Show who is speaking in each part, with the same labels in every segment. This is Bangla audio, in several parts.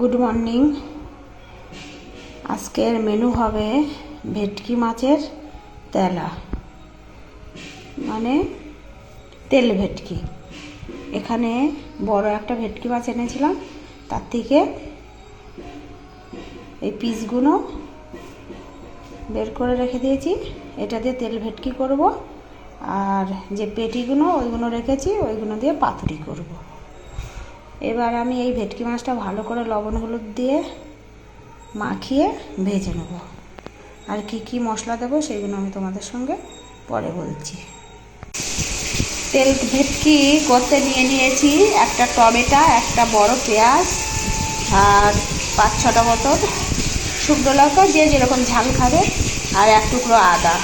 Speaker 1: গুড মর্নিং আজকের মেনু হবে ভেটকি মাছের তেলা। মানে তেল ভেটকি। এখানে বড় একটা ভেটকি মাছ এনেছিলাম, তার থেকে এই পিসগুলো বের করে রেখে দিয়েছি। এটা দিয়ে তেল ভেটকি করব, আর যে পেটিগুলো, ওইগুলো রেখেছি, ওইগুলো দিয়ে পাতুরি করব। এবার আমি এই ভেটকি মাছটা ভালো করে লবণ হলুদ দিয়ে মাখিয়ে ভেজে নেব। আর কি কি মশলা দেবো সেইগুলো আমি তোমাদের সঙ্গে পরে বলছি। তেল ভেটকি করতে নিয়ে নিয়েছি একটা টমেটো, একটা বড় পেঁয়াজ আর পাঁচ ছটা মতন শুকনো লঙ্কা, যে যেরকম ঝাল খাবে, আর এক টুকরো আদা।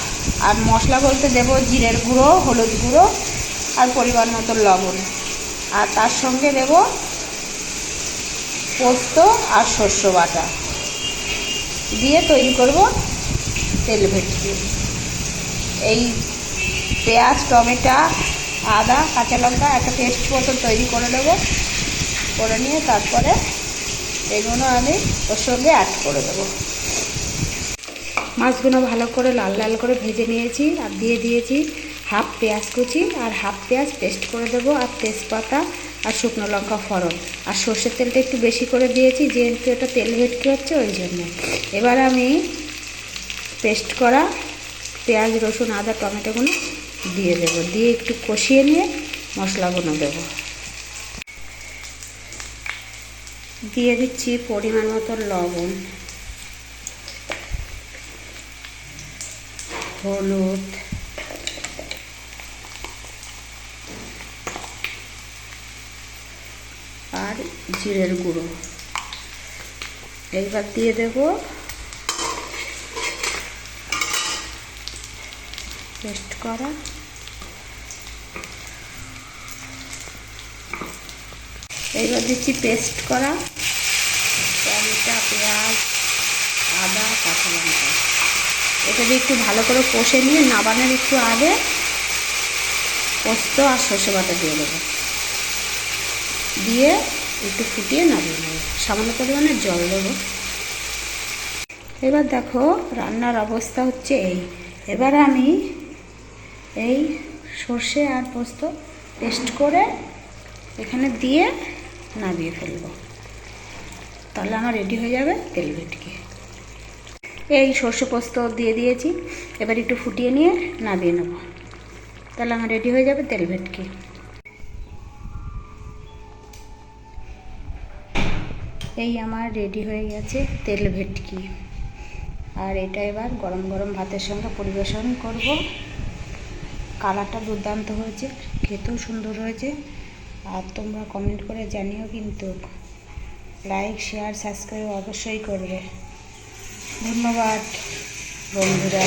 Speaker 1: আর মশলা বলতে দেবো জিরের গুঁড়ো, হলুদ গুঁড়ো আর পরিমাণ মতো লবণ। আর তার সঙ্গে দেব পোস্ত আর শস্য বাটা। দিয়ে তৈরি করব তেল ভেটকি। এই পেঁয়াজ, টমেটো, আদা, কাঁচা লঙ্কা একটা পেস্ট মতন তৈরি করে দেবো করে নিয়ে তারপরে এগুলো আমি ওর সঙ্গে অ্যাড করে দেবো। মাছগুলো ভালো করে লাল লাল করে ভেজে নিয়েছি আর দিয়ে দিয়েছি হাফ পেঁয়াজ কুচি আর হাফ পেঁয়াজ পেস্ট করে দেবো আর তেজপাতা আর শুকনো লঙ্কা ফড়ন। আর সর্ষের তেলটা একটু বেশি করে দিয়েছি, যেহেতু এটা তেল ভেটকি হচ্ছে, ওই জন্য। এবার আমি পেস্ট করা পেঁয়াজ, রসুন, আদা, টমেটোগুলো দিয়ে দেবো। দিয়ে একটু কষিয়ে নিয়ে মশলাগুলো দেবো। দিয়ে দিচ্ছি পরিমাণ মতো লবণ। হলুদ। জিরের গুঁড়ো। এইবার দিয়ে দেব পেস্ট করা। এইবার দিচ্ছি পেস্ট করা। টমেটো, পেঁয়াজ, আদা, কাঁচা লঙ্কা। এটা দিয়ে একটু ভালো করে কষে নিয়ে নাবানোর একটু আগে পোস্ত আর সর্ষে বাটা দিয়ে দেবো। দিয়ে একটু ফুটিয়ে নামিয়ে নেব। সামান্য পরিমাণে জল দেবো। এবার দেখো রান্নার অবস্থা হচ্ছে এই। এবার আমি এই সর্ষে আর পোস্ত পেস্ট করে এখানে দিয়ে নামিয়ে ফেলব। তাহলে আমার রেডি হয়ে যাবে তেল ভেটকি এই সর্ষে পোস্ত দিয়ে দিয়েছি। এবার একটু ফুটিয়ে নিয়ে নামিয়ে নেব। তাহলে আমার রেডি হয়ে যাবে তেল ভেটকি এই আমার রেডি হয়ে গেছে তেল ভেটকি। আর এটা এবার গরম গরম ভাতের সঙ্গে পরিবেশন করব। কালারটা দুর্দান্ত হয়েছে, খেতেও সুন্দর হয়েছে। আর তোমরা কমেন্ট করে জানিও কিন্তু। লাইক শেয়ার সাবস্ক্রাইব অবশ্যই করবে। ধন্যবাদ বন্ধুরা।